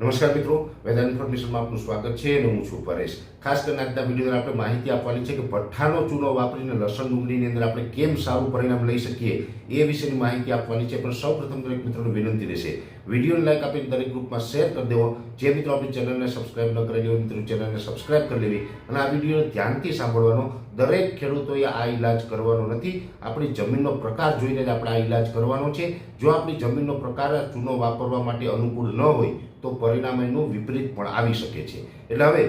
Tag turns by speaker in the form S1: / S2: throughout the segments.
S1: નમસ્કાર મિત્રો વેધર ઇન્ફોર્મેશનમાં આપનું સ્વાગત છે અને હું છું પરેશ. ખાસ કરીને આજના વીડિયો આપણે માહિતી આપવાની છે કે ભઠ્ઠાનો ચૂનો વાપરીને લસણ ડુંગળીની અંદર આપણે કેમ સારું પરિણામ લઈ શકીએ એ વિશેની માહિતી આપવાની છે. પણ સૌપ્રથમ દરેક મિત્રોને વિનંતી રહેશે, વિડીયોને લાઈક આપીને દરેક ગ્રુપમાં શેર કરી દેવો. જે મિત્રો આપણી ચેનલને સબસ્ક્રાઇબ ન કરેલી હોય, મિત્રો ચેનલને સબસ્ક્રાઇબ કરી લેવી અને આ વીડિયો ધ્યાનથી સાંભળવાનો. દરેક ખેડૂતોએ આ ઈલાજ કરવાનો નથી. આપણી જમીનનો પ્રકાર જોઈને જ આપણે આ ઈલાજ કરવાનો છે. જો આપણી જમીનનો પ્રકાર ચૂનો વાપરવા માટે અનુકૂળ ન હોય તો પરિણામ એનું વિપરીત પણ આવી શકે છે. એટલે હવે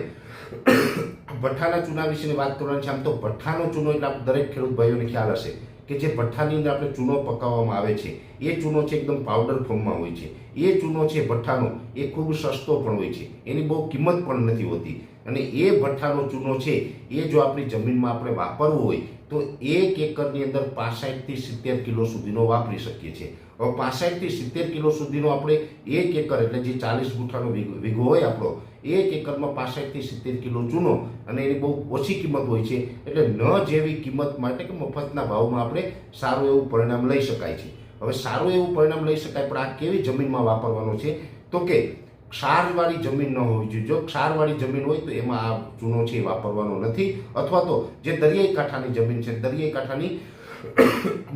S1: ભઠ્ઠાના ચૂના વિશેની વાત કરવાની છે, આમ તો ભઠ્ઠાનો ચૂનો એટલે દરેક ખેડૂત ભાઈઓને ખ્યાલ હશે કે જે ભઠ્ઠાની અંદર આપણે ચૂનો પકાવવામાં આવે છે, એ ચૂનો છે એકદમ પાવડર ફોર્મમાં હોય છે. એ ચૂનો છે ભઠ્ઠાનો, એ ખૂબ સસ્તો પણ હોય છે. એની બહુ કિંમત પણ નથી હોતી. અને એ ભઠ્ઠાનો ચૂનો છે, એ જો આપણી જમીનમાં આપણે વાપરવું હોય, તો એક એકરની અંદર પાસઠથી સિત્તેર કિલો સુધીનો વાપરી શકીએ છીએ. હવે પાસઠથી સિત્તેર કિલો સુધીનો આપણે એક એકર, એટલે જે ચાલીસ ગુઠાનો વીઘો હોય આપણો, એક એકરમાં પાસઠથી સિત્તેર કિલો ચૂનો, અને એની બહુ ઓછી કિંમત હોય છે. એટલે ન જેવી કિંમત માટે કે મફતના ભાવમાં આપણે સારું એવું પરિણામ લઈ શકાય છે. હવે સારું એવું પરિણામ લઈ શકાય, પણ આ કેવી જમીનમાં વાપરવાનો છે? તો કે ક્ષારવાળી જમીન ન હોવી જોઈએ. જો ક્ષારવાળી જમીન હોય તો એમાં આ ચૂનો છે વાપરવાનો નથી. અથવા તો જે દરિયાઈ કાંઠાની જમીન છે, દરિયાઈ કાંઠાની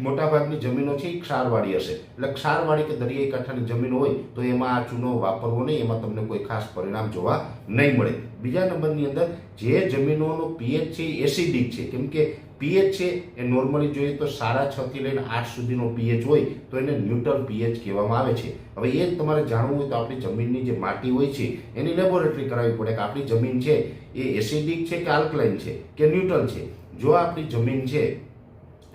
S1: મોટાભાગની જમીનો છે એ ક્ષારવાળી હશે. એટલે ક્ષારવાળી કે દરિયાઈ કાંઠાની જમીન હોય તો એમાં આ ચૂનો વાપરવો નહીં. એમાં તમને કોઈ ખાસ પરિણામ જોવા નહીં મળે. બીજા નંબરની અંદર જે જમીનોનો પીએચ છે એ એસિડિક છે. કેમ કે પીએચ છે એ નોર્મલી જોઈએ તો સાડા છથી લઈને આઠ સુધીનો પીએચ હોય તો એને ન્યુટ્રલ પીએચ કહેવામાં આવે છે. હવે એ તમારે જાણવું હોય તો આપણી જમીનની જે માટી હોય છે, એની લેબોરેટરી કરાવવી પડે કે આપણી જમીન છે એ એસિડિક છે કે આલ્કલાઇન છે કે ન્યુટ્રલ છે. જો આપણી જમીન છે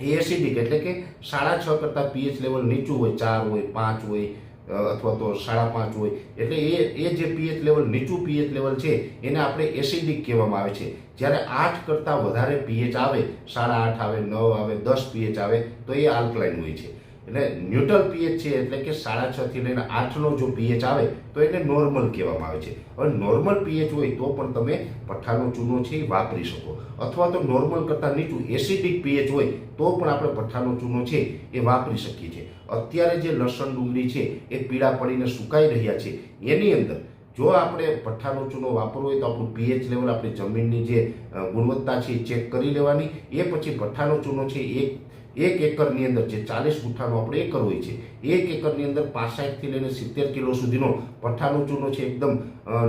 S1: એ એસિડિક એટલે કે સાડા છ કરતાં પીએચ લેવલ નીચું હોય, ચાર હોય, પાંચ હોય અથવા તો સાડા પાંચ હોય. એટલે એ એ જે પીએચ લેવલ નીચું પીએચ લેવલ છે, એને આપણે એસિડિક કહેવામાં આવે છે. જ્યારે આઠ કરતાં વધારે પીએચ આવે, સાડા આઠ આવે, નવ આવે, દસ પીએચ આવે, તો એ આલ્કલાઇન હોય છે. એટલે ન્યુટ્રલ પીએચ છે એટલે કે સાડા છ થી લઈને આઠનો જો પીએચ આવે, તો એને નોર્મલ કહેવામાં આવે છે. હવે નોર્મલ પીએચ હોય તો પણ તમે પઠ્ઠાનો ચૂનો છે એ વાપરી શકો. અથવા તો નોર્મલ કરતાં નીચું એસિડિક પીએચ હોય તો પણ આપણે પઠ્ઠાનો ચૂનો છે એ વાપરી શકીએ છીએ. અત્યારે જે લસણ ડુંગળી છે એ પીળા પડીને સુકાઈ રહ્યા છે, એની અંદર જો આપણે પઠ્ઠાનો ચૂનો વાપરવો હોય તો આપણું પીએચ લેવલ આપણી જમીનની જે ગુણવત્તા છે એ ચેક કરી લેવાની. એ પછી ભઠ્ઠાનો ચૂનો છે એક એક એકરની અંદર જે ચાલીસ ગુઠ્ઠાનો આપણે એકર હોય છે, એક એકરની અંદર પાસાઠથી લઈને સિત્તેર કિલો સુધીનો પઠ્ઠાનો ચૂનો છે, એકદમ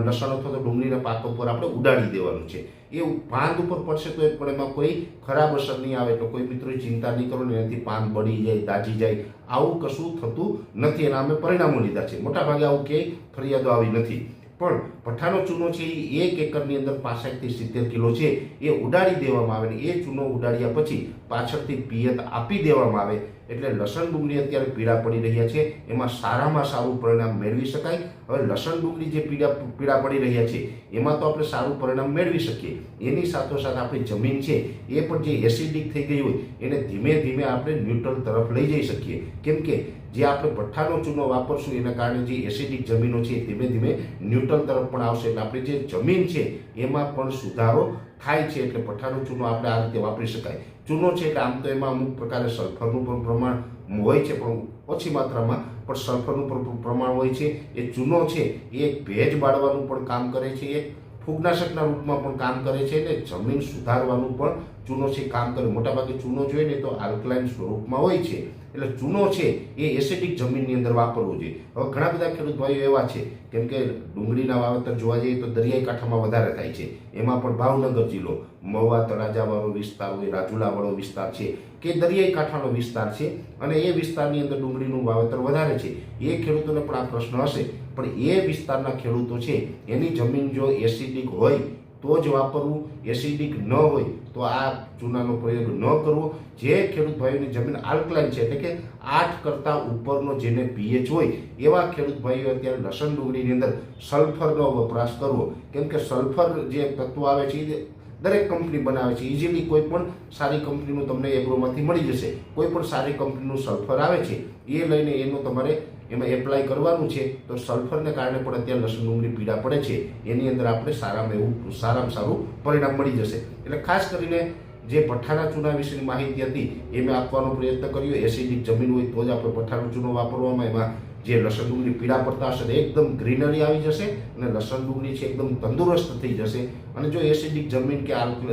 S1: લસણ અથવા તો ડુંગળીના પાક ઉપર આપણે ઉડાડી દેવાનું છે. એ પાંદ ઉપર પડશે તો પણ એમાં કોઈ ખરાબ અસર નહીં આવે. તો કોઈ મિત્રો ચિંતા નહીં કરો ને એનાથી પાંદ બળી જાય, દાજી જાય, આવું કશું થતું નથી. એના અમે પરિણામો લીધા છે. મોટાભાગે આવું ક્યાંય ફરિયાદો આવી નથી. પણ પઠ્ઠાનો ચૂનો છે એ એક એકરની અંદર પાસઠથી સિત્તેર કિલો છે, એ ઉડાડી દેવામાં આવે ને એ ચૂનો ઉડાડ્યા પછી પાછળથી પિયત આપી દેવામાં આવે એટલે લસણ ડુંગળી અત્યારે પીળા પડી રહ્યા છે, એમાં સારામાં સારું પરિણામ મેળવી શકાય. હવે લસણ ડુંગળી જે પીળા પીળા પડી રહ્યા છે, એમાં તો આપણે સારું પરિણામ મેળવી શકીએ. એની સાથોસાથ આપણી જમીન છે, એ પણ જે એસિડિક થઈ ગઈ હોય, એને ધીમે ધીમે આપણે ન્યુટ્રલ તરફ લઈ જઈ શકીએ. કેમ કે જે આપણે ભઠ્ઠાનો ચૂનો વાપરશું, એના કારણે જે એસિડિક જમીનો છે, એ ધીમે ધીમે ન્યુટ્રલ તરફ પણ આવશે. એટલે આપણી જે જમીન છે, એમાં પણ સુધારો થાય છે. એટલે ભઠ્ઠાનો ચૂનો આપણે આ રીતે વાપરી શકાય. ચૂનો છે એટલે આમ તો એમાં અમુક પ્રકારે સલ્ફરનું પણ પ્રમાણ હોય છે, પણ ઓછી માત્રામાં. પણ સલ્ફરનું પણ પ્રમાણ હોય છે. એ ચૂનો છે, એ ભેજ બાળવાનું પણ કામ કરે છે. એક ફૂગનાશકના રૂપમાં પણ કામ કરે છે. અને જમીન સુધારવાનું પણ ચૂનો છે, કામ કરે. મોટાભાગે ચૂનો જોઈએ ને તો આલ્કલાઇન સ્વરૂપમાં હોય છે. એટલે ચૂનો છે એ એસેટિક જમીનની અંદર વાપરવો જોઈએ. હવે ઘણા બધા ખેડૂત ભાઈઓ એવા છે, કેમ કે ડુંગળીના વાવેતર જોવા જઈએ તો દરિયાઈ કાંઠામાં વધારે થાય છે. એમાં પણ ભાવનગર જિલ્લો, મહુવા, તળાજાવાળો વિસ્તાર હોય, રાજુલાવાળો વિસ્તાર છે, કે દરિયાઈ કાંઠાનો વિસ્તાર છે, અને એ વિસ્તારની અંદર ડુંગળીનું વાવેતર વધારે છે. એ ખેડૂતોને પણ આ પ્રશ્ન હશે. પણ એ વિસ્તારના ખેડૂતો છે, એની જમીન જો એસિડિક હોય તો જ વાપરવું એસિડિક ન હોય તો આ ચૂનાનો પ્રયોગ ન કરવો. જે ખેડૂત ભાઈઓની જમીન આલ્કલાઇન છે, એટલે કે આઠ કરતાં ઉપરનો જેને પીએચ હોય, એવા ખેડૂત ભાઈઓ અત્યારે લસણ ડુંગળીની અંદર સલ્ફરનો વપરાશ કરવો. કેમ કે સલ્ફર જે તત્વ આવે છે, એ દરેક કંપની બનાવે છે. ઇઝીલી કોઈ પણ સારી કંપનીનું તમને એગ્રોમાંથી મળી જશે. કોઈ પણ સારી કંપનીનું સલ્ફર આવે છે, એ લઈને એનું તમારે એમાં એપ્લાય કરવાનું છે, તો સલ્ફરને કારણે પણ અત્યારે લસણ, ડુંગળી પીડા પડે છે. એની અંદર આપણે સારામાં એવું, સારામાં સારું પરિણામ મળી જશે. એટલે ખાસ કરીને જે પઠારા ચૂના વિશેની માહિતી હતી એ મેં આપવાનો પ્રયત્ન કર્યો. એસિડિક જમીન હોય તો જ આપણે પઠ્ઠાનો ચૂનો વાપરવામાં એમાં જે લસણ, ડુંગળી પીડા પડતા હશે, તો એકદમ ગ્રીનરી આવી જશે અને લસણ, ડુંગળી છે એકદમ તંદુરસ્ત થઈ જશે. અને જો એસિડિક જમીન કે આલ્ક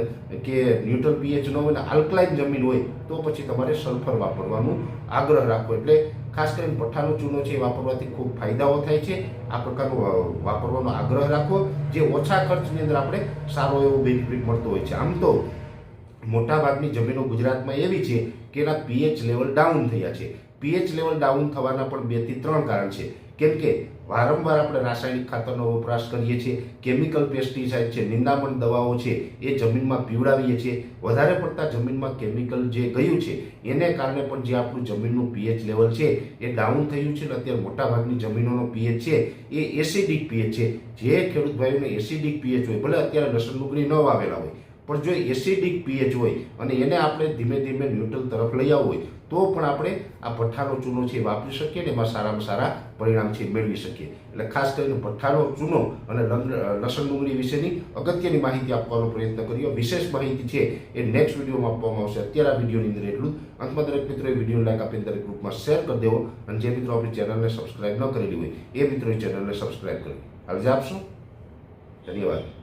S1: કે ન્યુટ્રલ પીએચ ન હોય ને આલ્કલાઇન જમીન હોય, તો પછી તમારે સલ્ફર વાપરવાનું આગ્રહ રાખવો એટલે ખાસ કરીને પઠ્ઠાનો ચૂનો છે વાપરવાથી ખૂબ ફાયદાઓ થાય છે. આ પ્રકારનો વાપરવાનો આગ્રહ રાખો. જે ઓછા ખર્ચની અંદર આપણે સારો એવો બેનિફિટ મળતો હોય છે. આમ તો મોટાભાગની જમીનો ગુજરાતમાં એવી છે કે એના પીએચ લેવલ ડાઉન થયા છે. પીએચ લેવલ ડાઉન થવાના પણ બેથી ત્રણ કારણ છે. કેમ કે વારંવાર આપણે રાસાયણિક ખાતરનો વપરાશ કરીએ છીએ કેમિકલ પેસ્ટિસાઇડ છે, નિંદામણ દવાઓ છે, એ જમીનમાં પીવડાવીએ છીએ. વધારે પડતા જમીનમાં કેમિકલ જે ગયું છે, એને કારણે પણ જે આપણું જમીનનું પીએચ લેવલ છે, એ ડાઉન થયું છે અને અત્યારે મોટાભાગની જમીનોનો પીએચ છે, એ એસિડિક પીએચ છે. જે ખેડૂત ભાઈઓને એસિડિક પીએચ હોય, ભલે અત્યારે લસણ ડુંગળી ન વાવેલા હોય, પણ જો એસિડિક પીએચ હોય અને એને આપણે ધીમે ધીમે ન્યુટ્રલ તરફ લઈ આવવું હોય તો પણ આપણે આ ભઠ્ઠાનો ચૂનો છે એ વાપરી શકીએ ને એમાં સારામાં સારા પરિણામ છે મેળવી શકીએ. એટલે ખાસ કરીને ભઠ્ઠાનો ચૂનો અને લસણ ડુંગળી વિશેની અગત્યની માહિતી આપવાનો પ્રયત્ન કર્યો વિશેષ માહિતી છે એ નેક્સ્ટ વિડીયોમાં આપવામાં આવશે. અત્યારે આ વિડીયોની અંદર એટલું. અંતમાં દરેક મિત્રોએ વીડિયો લાઈક આપીને દરેક ગ્રુપમાં શેર કરી દેવો. અને જે મિત્રો આપણી ચેનલને સબસ્ક્રાઈબ ન કરેલી હોય, એ મિત્રોએ ચેનલને સબસ્ક્રાઈબ કરી. હાલ આપશો? ધન્યવાદ.